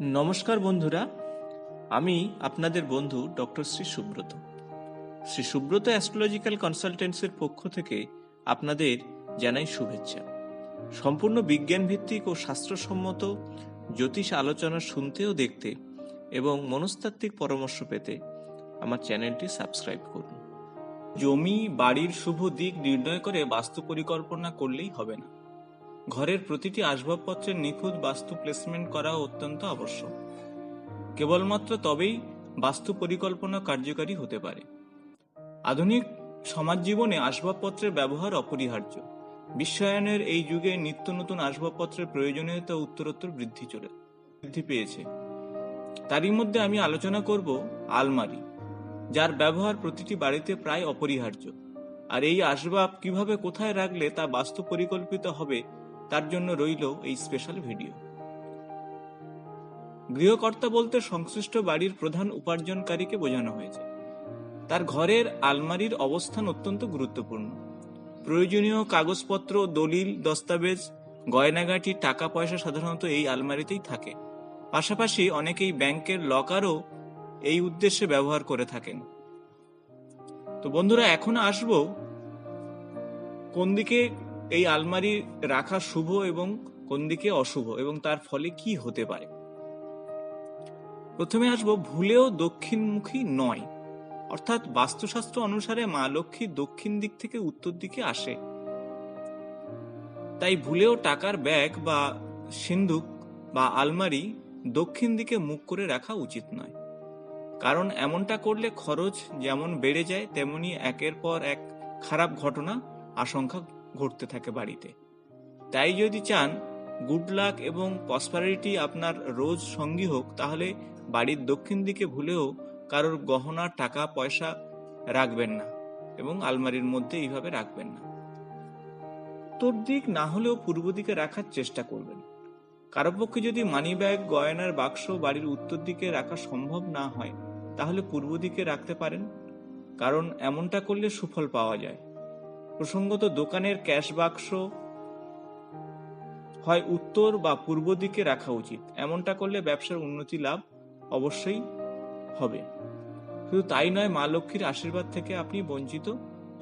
নমস্কার বন্ধুরা, আমি আপনাদের বন্ধু ডক্টর শ্রী সুব্রত। শ্রী সুব্রত অ্যাস্ট্রোলজিক্যাল কনসালটেন্সির পক্ষ থেকে আপনাদের জানাই শুভেচ্ছা। সম্পূর্ণ বিজ্ঞান ভিত্তিক ও শাস্ত্রসম্মত জ্যোতিষ আলোচনা শুনতে ও দেখতে এবং মনস্তাত্ত্বিক পরামর্শ পেতে আমার চ্যানেলটি সাবস্ক্রাইব করুন। জমি, বাড়ির শুভ দিক নির্ণয় করে বাস্তু পরিকল্পনা করলেই হবে না। ঘরের প্রতিটি আসবাবপত্রের নিখুঁত বাস্তু প্লেসমেন্ট করা অত্যন্ত আবশ্যক। কেবলমাত্র তবেই বাস্তু পরিকল্পনা কার্যকারী হতে পারে। আধুনিক সমাজ জীবনে আসবাবপত্রের ব্যবহার অপরিহার্য। বিশ্বায়নের এই যুগে নিত্য নতুন আসবাবপত্রের প্রয়োজনীয়তা উত্তরোত্তর বৃদ্ধি চলে, বৃদ্ধি পেয়েছে। তারই মধ্যে আমি আলোচনা করব আলমারি, যার ব্যবহার প্রতিটি বাড়িতে প্রায় অপরিহার্য। আর এই আসবাব কীভাবে কোথায় রাখলে তা বাস্তু পরিকল্পিত হবে তার জন্য রইল এই স্পেশাল ভিডিও গৃহকর্তা বলতে সংশ্লিষ্ট বাড়ির প্রধান উপার্জনকারীকে বোঝানো হয়েছে। তার ঘরের আলমারির অবস্থান অত্যন্ত গুরুত্বপূর্ণ। প্রয়োজনীয় কাগজপত্র, দলিল, দস্তাবেজ, গয়নাগাটি টাকা পয়সা সাধারণত এই আলমারিতেই থাকে। পাশাপাশি অনেকেই ব্যাংকের লকারও এই উদ্দেশ্যে ব্যবহার করে থাকেন। তো বন্ধুরা, এখন আসব কোন দিকে এই আলমারি রাখা শুভ এবং কোন দিকে অশুভ এবং তার ফলে কি হতে পারে? প্রথমে আসব ভুলেও দক্ষিণমুখী নয়। অর্থাৎ বাস্তুশাস্ত্র অনুসারে মা লক্ষ্মী দক্ষিণ দিক থেকে উত্তর দিকে আসে। তাই ভুলেও টাকার ব্যাগ বা সিন্ধুক বা আলমারি দক্ষিণ দিকে মুখ করে রাখা উচিত নয়। কারণ এমনটা করলে খরচ যেমন বেড়ে যায়, তেমনি একের পর এক খারাপ ঘটনা, আশঙ্কা ঘটতে থাকে বাড়িতে। তাই যদি চান, গুড লাক এবং পসপারিটি আপনার রোজ সঙ্গী হোক, তাহলে বাড়ির দক্ষিণ দিকে ভুলেও কারোর গহনা, টাকা, পয়সা রাখবেন না এবং আলমারির মধ্যে এইভাবে রাখবেন না। উত্তর দিক না হলেও পূর্ব দিকে রাখার চেষ্টা করবেন। কারও পক্ষে যদি মানি ব্যাগ গয়নার বাক্স বাড়ির উত্তর দিকে রাখা সম্ভব না হয়, তাহলে পূর্ব দিকে রাখতে পারেন। কারণ এমনটা করলে সুফল পাওয়া যায়। প্রসঙ্গত দোকানের ক্যাশ বাক্স হয় উত্তর বা পূর্ব দিকে রাখা উচিত। এমনটা করলে ব্যবসার উন্নতি লাভ অবশ্যই হবে। শুধু তাই নয়, মা লক্ষ্মীর আশীর্বাদ থেকে আপনি বঞ্চিত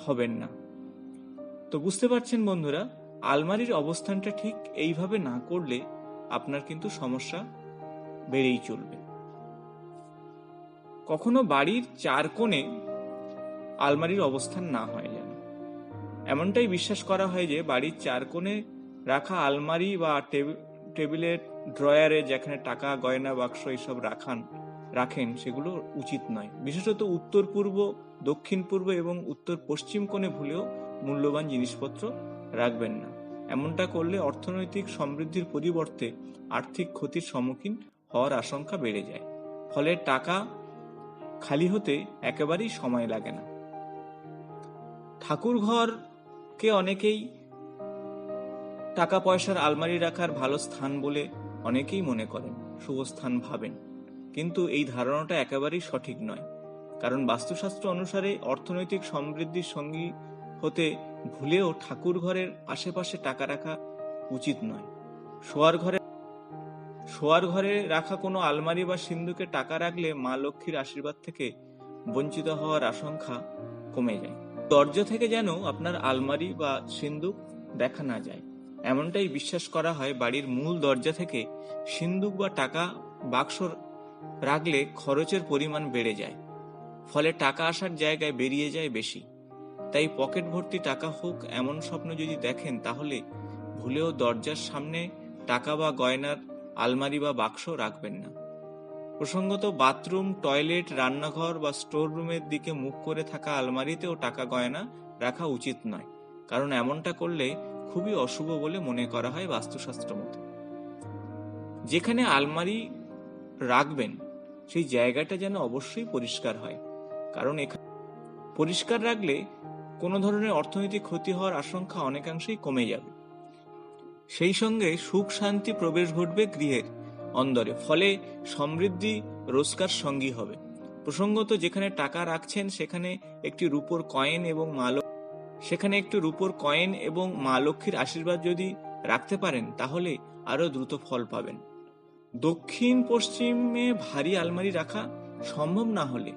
হবেন না। তো বুঝতে পারছেন বন্ধুরা, আলমারির অবস্থানটা ঠিক এইভাবে না করলে আপনার কিন্তু সমস্যা বেড়েই চলবে। কখনো বাড়ির চার কোণে আলমারির অবস্থান না হয়। এমনটাই বিশ্বাস করা হয় যে বাড়ির চার কোণে রাখা আলমারি বা টেবিলের ড্রয়ারে যেখানে টাকা, গয়না, বাক্স এইসব রাখান, রাখেন, সেগুলো উচিত নয়। বিশেষত উত্তর পূর্ব, দক্ষিণ পূর্ব এবং উত্তর পশ্চিম কোণে ভুলেও মূল্যবান জিনিসপত্র রাখবেন না। এমনটা করলে অর্থনৈতিক সমৃদ্ধির পরিবর্তে আর্থিক ক্ষতির সম্মুখীন হওয়ার আশঙ্কা বেড়ে যায়। ফলে টাকা খালি হতে একেবারেই সময় লাগে না। ঠাকুর ঘরকে অনেকেই টাকা পয়সার আলমারি রাখার ভালো স্থান বলে অনেকেই মনে করেন, শুভ স্থান ভাবেন। কিন্তু এই ধারণাটা একেবারেই সঠিক নয়। কারণ বাস্তুশাস্ত্র অনুসারে অর্থনৈতিক সমৃদ্ধির সঙ্গী হতে ভুলেও ঠাকুর ঘরের আশেপাশে টাকা রাখা উচিত নয়। শোয়ার ঘরে শোয়ার ঘরে রাখা কোনো আলমারি বা সিন্ধুকে টাকা রাখলে মা লক্ষ্মীর আশীর্বাদ থেকে বঞ্চিত হওয়ার আশঙ্কা কমে যায়। দরজা থেকে যেন আপনার আলমারি বা সিন্দুক দেখা না যায়। এমনটাই বিশ্বাস করা হয় বাড়ির মূল দরজা থেকে সিন্দুক বা টাকা বাক্স রাখলে খরচের পরিমাণ বেড়ে যায়। ফলে টাকা আসার জায়গায় বেরিয়ে যায় বেশি। তাই পকেট ভর্তি টাকা হোক, এমন স্বপ্ন যদি দেখেন, তাহলে ভুলেও দরজার সামনে টাকা বা গয়নার আলমারি বা বাক্স রাখবেন না। প্রসঙ্গত, বাথরুম, টয়লেট, রান্নাঘর বা স্টোর রুমের দিকে মুখ করে থাকা আলমারিতেও টাকা গয়না রাখা উচিত নয়। কারণ এমনটা করলে খুবই অশুভ বলে মনে করা হয় বাস্তুশাস্ত্র মতে। যেখানে আলমারি রাখবেন, সেই জায়গাটা যেন অবশ্যই পরিষ্কার হয়। কারণ এখানে পরিষ্কার রাখলে কোনো ধরনের অর্থনৈতিক ক্ষতি হওয়ার আশঙ্কা অনেকাংশেই কমে যাবে। সেই সঙ্গে সুখ শান্তি প্রবেশ ঘটবে গৃহের। অন্দরে, ফলে সমৃদ্ধি রোজকার সঙ্গী হবে। প্রসঙ্গত, যেখানে টাকা রাখছেন, সেখানে একটি রূপোর কয়েন এবং মা সেখানে একটি রূপোর কয়েন এবং মা লক্ষ্মীর আশীর্বাদ যদি রাখতে পারেন, তাহলে আরও দ্রুত ফল পাবেন। দক্ষিণ পশ্চিমে ভারী আলমারি রাখা সম্ভব না হলে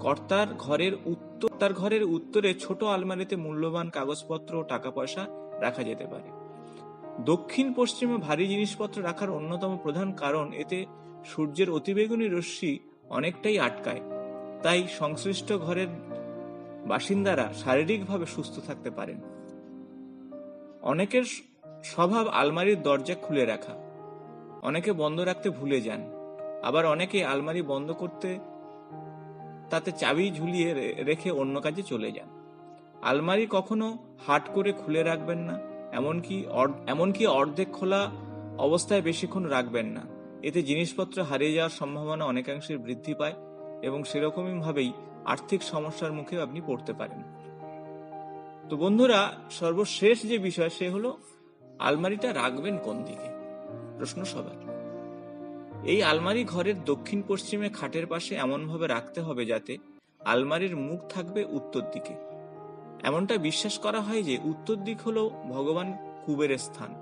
কর্তার ঘরের উত্তর তার ঘরের উত্তরে ছোট আলমারিতে মূল্যবান কাগজপত্র ও টাকা পয়সা রাখা যেতে পারে। দক্ষিণ পশ্চিমে ভারী জিনিসপত্র রাখার অন্যতম প্রধান কারণ, এতে সূর্যের অতিবেগুনি রশ্মি অনেকটাই আটকায়। তাই সংশ্লিষ্ট ঘরের বাসিন্দারা শারীরিকভাবে সুস্থ থাকতে পারেন। অনেকের স্বভাব আলমারির দরজা খুলে রাখা। অনেকে বন্ধ রাখতে ভুলে যান। আবার অনেকে আলমারি বন্ধ করতে, তাতে চাবি ঝুলিয়ে রেখে অন্য কাজে চলে যান। আলমারি কখনো হাট করে খুলে রাখবেন না। এমনকি এমনকি অর্ধেক খোলা অবস্থায় বেশিক্ষণ রাখবেন না। এতে জিনিসপত্র হারিয়ে যাওয়ার সম্ভাবনা অনেকাংশে বৃদ্ধি পায় এবং সেরকমই ভাবেই আর্থিক সমস্যার মুখে আপনি পড়তে পারেন। তো বন্ধুরা, সর্বশেষ যে বিষয় সে হলো, আলমারিটা রাখবেন কোন দিকে? প্রশ্ন সবার। এই আলমারি ঘরের দক্ষিণ পশ্চিমে খাটের পাশে এমনভাবে রাখতে হবে যাতে আলমারির মুখ থাকবে উত্তর দিকে। এমনটা বিশ্বাস করা হয় যে উত্তর দিক হলো ভগবান কুবেরের স্থান।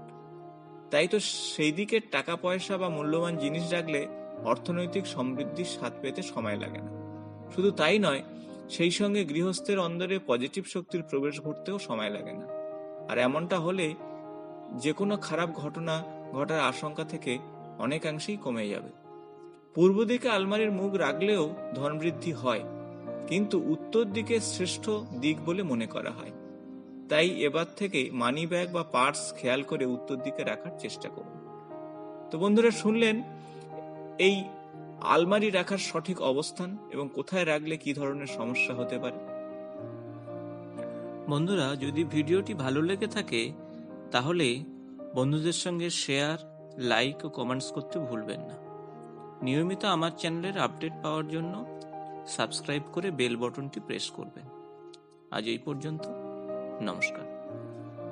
তাই তো সেই দিকে টাকা, পয়সা বা মূল্যবান জিনিস রাখলে অর্থনৈতিক সমৃদ্ধির স্বাদ পেতে সময় লাগে না। শুধু তাই নয়, সেই সঙ্গে গৃহস্থের অন্দরে পজিটিভ শক্তির প্রবেশ ঘটতেও সময় লাগে না। আর এমনটা হলে যে কোনো খারাপ ঘটনা ঘটার আশঙ্কা থেকে অনেকাংশেই কমে যাবে। পূর্ব দিকে আলমারির মুখ রাখলেও ধন বৃদ্ধি হয়। কিন্তু উত্তর দিকে শ্রেষ্ঠ দিক বলে মনে করা হয়। তাই এবার থেকে মানি ব্যাগ বা পার্স খেয়াল করে উত্তর দিকে রাখার চেষ্টা করুন। তো বন্ধুরা, শুনলেন? এই আলমারি রাখার সঠিক অবস্থান এবং কোথায় রাখলে কি ধরনের সমস্যা হতে পারে? বন্ধুরা, যদি ভিডিওটি ভালো লেগে থাকে, তাহলে বন্ধুদের সঙ্গে শেয়ার, লাইক ও কমেন্টস করতে ভুলবেন না। নিয়মিত আমার চ্যানেলের আপডেট পাওয়ার জন্য সাবস্ক্রাইব করে বেল বটনটি প্রেস করবেন। আজ এই পর্যন্ত নমস্কার।